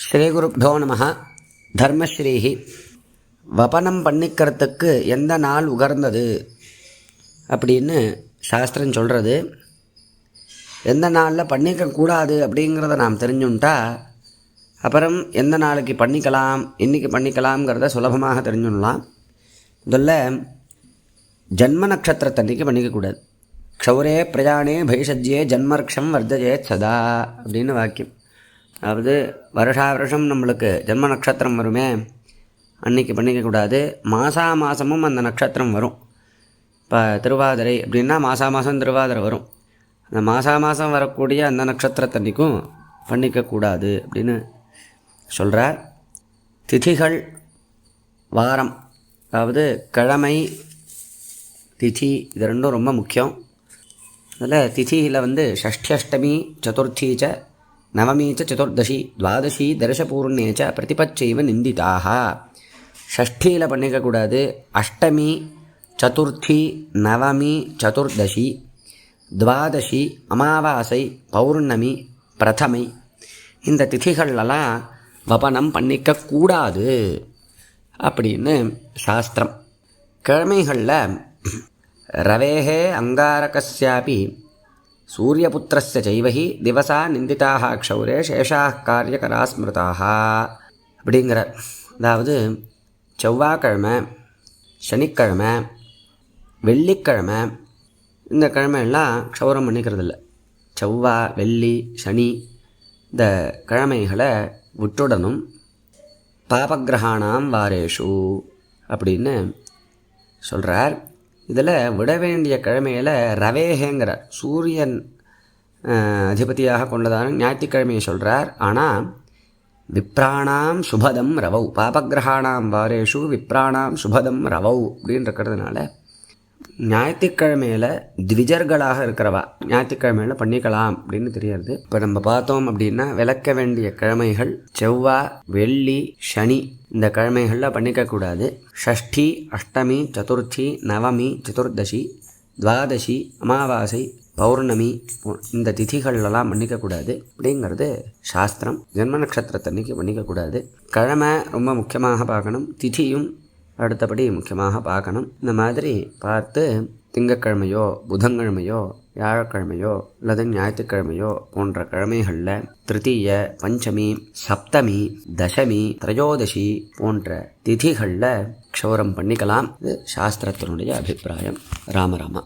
ஸ்ரீகுருப்போ நம. தர்மஸ்ரீஹி. வபனம் பண்ணிக்கிறதுக்கு எந்த நாள் உகர்ந்தது? அப்படின்னு சாஸ்திரம் சொல்கிறது எந்த நாளில் பண்ணிக்கக்கூடாது அப்படிங்கிறத நாம் தெரிஞ்சுன்ட்டா அப்புறம் எந்த நாளைக்கு பண்ணிக்கலாம் இன்றைக்கி பண்ணிக்கலாம்ங்கிறத சுலபமாக தெரிஞ்சுடலாம். முதல்ல ஜன்ம நட்சத்திரத்தன்னைக்கு பண்ணிக்கக்கூடாது க்ஷௌரே பிரயாணே பைஷஜ்யே ஜன்மர்க்ஷம் வர்த்தஜேத் சதா அப்படின்னு வாக்கியம். அதாவது வருஷா வருஷம் நம்மளுக்கு ஜன்ம நட்சத்திரம் வருமே அன்னைக்கு பண்ணிக்கக்கூடாது மாதா மாதமும் அந்த நட்சத்திரம் வரும். இப்போ திருவாதிரை அப்படின்னா மாதா மாதம் திருவாதிரை வரும். அந்த மாதா மாதம் வரக்கூடிய அந்த நட்சத்திரத்தன்னைக்கும் பண்ணிக்கக்கூடாது அப்படின்னு சொல்கிறார் திதிகள் வாரம் அதாவது கிழமை திதி இது ரெண்டும் ரொம்ப முக்கியம். அதில் திதியில் வந்து ஷஷ்டி அஷ்டமி சதுர்த்தி ச நவமீ ச சதுர்தசி துவாதசி தர்ஷபூர்ணே ச பிரதிபச்சைவ நிந்திதாக ஷஷ்டியில் பண்ணிக்கக்கூடாது அஷ்டமி சதுர்த்தி நவமி சதுர்தசி துவாதசி அமாவாசை பௌர்ணமி பிரதமை இந்த திதிகளெல்லாம் வபனம் பண்ணிக்கக்கூடாது அப்படின்னு சாஸ்திரம். கிழமைகளில் ரவேகே அங்காரகஸ்யாபி சூரியபுத்திரஸ்ய செய்வகி திவசா நிந்திதாக க்ஷௌரே சேஷாக காரியகரா ஸ்மிருதாக அப்படிங்கிறார் அதாவது செவ்வாய்க்கிழமை சனிக்கிழமை வெள்ளிக்கிழமை இந்த கிழமையெல்லாம் க்ஷௌரம் பண்ணிக்கிறதில்ல. செவ்வாய் வெள்ளி சனி இந்த கிழமைகளை விட்டுடணும். பாபகிரகாணாம் வாரேஷு அப்படின்னு சொல்கிறார் இதில் விட வேண்டிய கிழமையில் ரவேஹேங்கிற சூரியன் அதிபதியாக கொண்டதான ஞாயிற்றுக்கிழமையை சொல்கிறார் ஆனால் விப்ராணாம் சுபதம் ரவௌ. பாபகிரகாணாம் வாரேஷு விப்ராணாம் சுபதம் ரவௌ அப்படின்னு இருக்கிறதுனால ஞாயிற்றுக்கிழமையில் த்விஜர்களாக இருக்கிறவா? ஞாயிற்றுக்கிழமையில் பண்ணிக்கலாம் அப்படின்னு தெரியறது இப்போ நம்ம பார்த்தோம் அப்படின்னா விளக்க வேண்டிய கிழமைகள் செவ்வாய் வெள்ளி சனி இந்த கிழமைகளில் பண்ணிக்கக்கூடாது ஷஷ்டி அஷ்டமி சதுர்த்தி நவமி சதுர்தசி துவாதசி அமாவாசை பௌர்ணமி இந்த திதிகள்லாம் பண்ணிக்கக்கூடாது அப்படிங்கிறது சாஸ்திரம். ஜென்ம நட்சத்திரத்தன்னைக்கு பண்ணிக்கக்கூடாது கிழமை ரொம்ப முக்கியமாக பார்க்கணும். திதியும் அடுத்தபடி முக்கியமாக பார்க்கணும். இந்த மாதிரி பார்த்து திங்கக்கிழமையோ புதன்கிழமையோ வியாழக்கிழமையோ அல்லது ஞாயிற்றுக்கிழமையோ போன்ற கிழமைகளில் திருத்தீய பஞ்சமி சப்தமி தசமி திரையோதசி போன்ற திதிகளில் க்ஷௌரம் பண்ணிக்கலாம். இது சாஸ்திரத்தினுடைய அபிப்பிராயம். ராமராமா